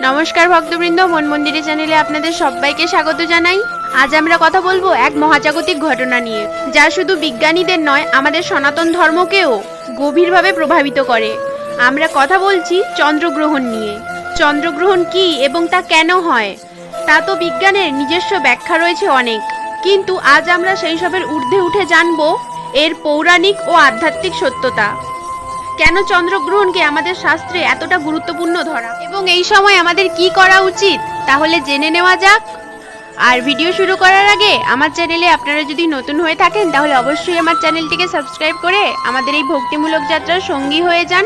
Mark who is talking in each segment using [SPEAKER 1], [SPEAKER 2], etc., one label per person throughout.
[SPEAKER 1] নমস্কার ভক্তবৃন্দ, মন মন্দিরে চ্যানেলে আপনাদের সবাইকে স্বাগত জানাই। আজ আমরা কথা বলব এক মহাজাগতিক ঘটনা নিয়ে, যা শুধু বিজ্ঞানীদের নয়, আমাদের সনাতন ধর্মকেও গভীরভাবে প্রভাবিত করে। আমরা কথা বলছি চন্দ্রগ্রহণ নিয়ে। চন্দ্রগ্রহণ কি এবং তা কেন হয়? তা তো বিজ্ঞানের নিজস্ব ব্যাখ্যা রয়েছে অনেক। কিন্তু আজ আমরা সেই সবের ঊর্ধ্বে উঠে জানব এর পৌরাণিক ও আধ্যাত্মিক সত্যতা। কেন চন্দ্রগ্রহণকে আমাদের শাস্ত্রে এতটা গুরুত্বপূর্ণ ধরা? এবং এই সময় আমাদের কি করা উচিত? তাহলে জেনে নেওয়া যাক। আর ভিডিও শুরু করার আগে আমার চ্যানেলে আপনারা যদি নতুন হয়ে থাকেন, তাহলে অবশ্যই আমার চ্যানেলটিকে সাবস্ক্রাইব করে আমাদের এই ভক্তিমূলক যাত্রার সঙ্গী হয়ে যান।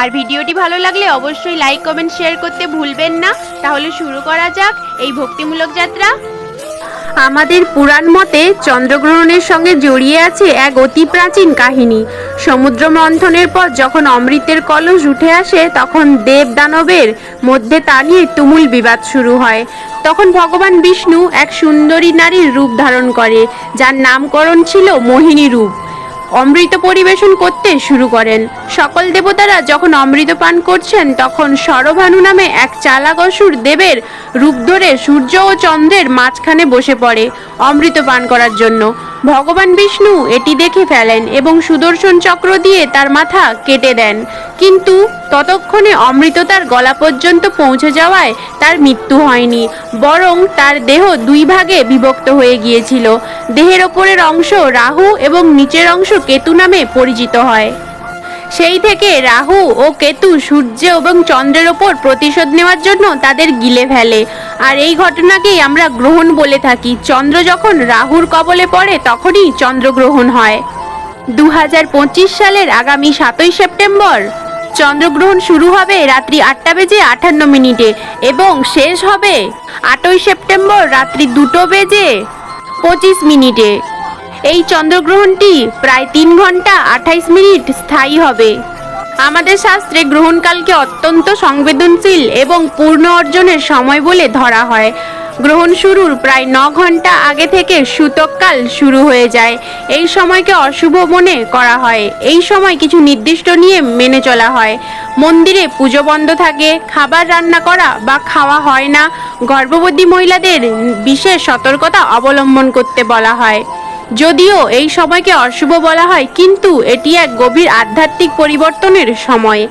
[SPEAKER 1] আর ভিডিওটি ভালো লাগলে অবশ্যই লাইক, কমেন্ট, শেয়ার করতে ভুলবেন না। তাহলে শুরু করা যাক এই ভক্তিমূলক যাত্রা। আমাদের পুরাণ মতে চন্দ্রগ্রহণের সঙ্গে জড়িয়ে আছে এক অতি প্রাচীন কাহিনী। সমুদ্র মন্থনের পর যখন অমৃতের কলস উঠে আসে, তখন দেব দানবের মধ্যে তা নিয়ে তুমুল বিবাদ শুরু হয়। তখন ভগবান বিষ্ণু এক সুন্দরী নারীর রূপ ধারণ করে, যার নামকরণ ছিল মোহিনী রূপ। অমৃত পরিবেশন করতে শুরু করেন। সকল দেবতারা যখন অমৃত পান করছেন, তখন সরভানু নামে এক চালাক অসুর দেবের রূপ ধরে সূর্য ও চন্দ্রের মাঝখানে বসে পড়ে অমৃত পান করার জন্য। ভগবান বিষ্ণু এটি দেখে ফেলেন এবং সুদর্শন চক্র দিয়ে তার মাথা কেটে দেন। কিন্তু ততক্ষণে অমৃত তার গলা পর্যন্ত পৌঁছে যাওয়ায় তার মৃত্যু হয়নি, বরং তার দেহ দুই ভাগে বিভক্ত হয়ে গিয়েছিল। দেহের ওপরের অংশ রাহু এবং নিচের অংশ কেতু নামে পরিচিত হয়। সেই থেকে রাহু ও কেতু সূর্য এবং চন্দ্রের ওপর প্রতিশোধ নেওয়ার জন্য তাদের গিলে ফেলে। আর এই ঘটনাকেই আমরা গ্রহণ বলে থাকি। চন্দ্র যখন রাহুর কবলে পড়ে, তখনই চন্দ্রগ্রহণ হয়। দু হাজার পঁচিশ সালের আগামী সাতই সেপ্টেম্বর, চন্দ্রগ্রহণ শুরু হবে রাত্রি আটটা বেজে আটান্ন মিনিটে এবং শেষ হবে আটই সেপ্টেম্বর রাত্রি দুটো বেজে পঁচিশ মিনিটে। এই চন্দ্রগ্রহণটি প্রায় তিন ঘণ্টা আঠাইশ মিনিট স্থায়ী হবে। আমাদের শাস্ত্রে গ্রহণকালকে অত্যন্ত সংবেদনশীল এবং পূর্ণ অর্জনের সময় বলে ধরা হয়। গ্রহণ শুরুর প্রায় ন ঘণ্টা আগে থেকে সূতককাল শুরু হয়ে যায়। এই সময়কে অশুভ মনে করা হয়। এই সময় কিছু নির্দিষ্ট নিয়ম মেনে চলা হয়। মন্দিরে পুজো বন্ধ থাকে, খাবার রান্না করা বা খাওয়া হয় না। গর্ভবতী মহিলাদের বিশেষ সতর্কতা অবলম্বন করতে বলা হয়। যদিও এই সময়কে অশুভ বলা হয়, কিন্তু এটি এক গভীর আধ্যাত্মিক পরিবর্তনের সময়।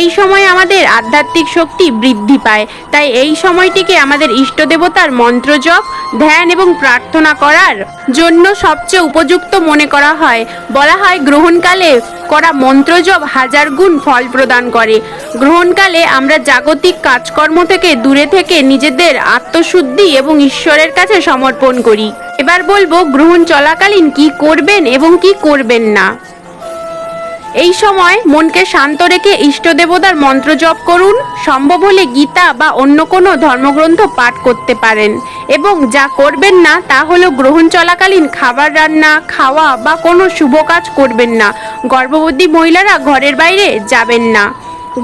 [SPEAKER 1] এই সময় আমাদের আধ্যাত্মিক শক্তি বৃদ্ধি পায়, তাই এই সময়টিকে আমাদের ইষ্ট দেবতার মন্ত্র জপ ধ্যান এবং প্রার্থনা করার জন্য সবচেয়ে উপযুক্ত মনে করা হয়। বলা হয়, গ্রহণকালে করা মন্ত্র জপ হাজার গুণ ফল প্রদান করে। গ্রহণকালে আমরা জাগতিক কাজকর্ম থেকে দূরে থেকে নিজেদের আত্মশুদ্ধি এবং ঈশ্বরের কাছে সমর্পণ করি। এবার বলব, গ্রহণ চলাকালীন কি করবেন এবং কি করবেন না। এই সময় মনকে শান্ত রেখে ইষ্ট দেবতার মন্ত্র জপ করুন। সম্ভব হলে গীতা বা অন্য কোনো ধর্মগ্রন্থ পাঠ করতে পারেন। এবং যা করবেন না, তা হলো গ্রহণ চলাকালীন খাবার রান্না, খাওয়া বা কোনো শুভ কাজ করবেন না। গর্ভবতী মহিলারা ঘরের বাইরে যাবেন না।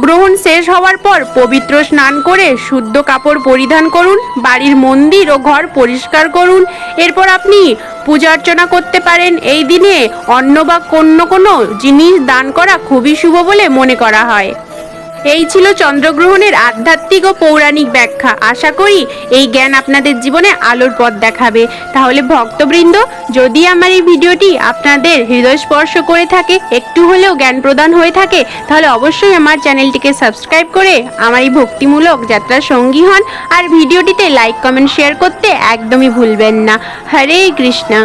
[SPEAKER 1] গ্রহণ শেষ হওয়ার পর পবিত্র স্নান করে শুদ্ধ কাপড় পরিধান করুন, বাড়ির মন্দির ও ঘর পরিষ্কার করুন। এরপর আপনি পূজা অর্চনা করতে পারেন। এই দিনে অন্ন বা অন্য কোনো জিনিস দান করা খুবই শুভ বলে মনে করা হয়। এই ছিল চন্দ্রগ্রহণের আধ্যাত্মিক ও পৌরাণিক ব্যাখ্যা। আশা করি এই জ্ঞান আপনাদের জীবনে আলোর পথ দেখাবে। তাহলে ভক্তবৃন্দ, যদি আমার এই ভিডিওটি আপনাদের হৃদয় স্পর্শ করে থাকে, একটু হলেও জ্ঞান প্রদান হয়ে থাকে, তাহলে অবশ্যই আমার চ্যানেলটিকে সাবস্ক্রাইব করে আমার এই ভক্তিমূলক যাত্রার সঙ্গী হন। আর ভিডিওটিতে লাইক, কমেন্ট, শেয়ার করতে একদমই ভুলবেন না। হরে কৃষ্ণা।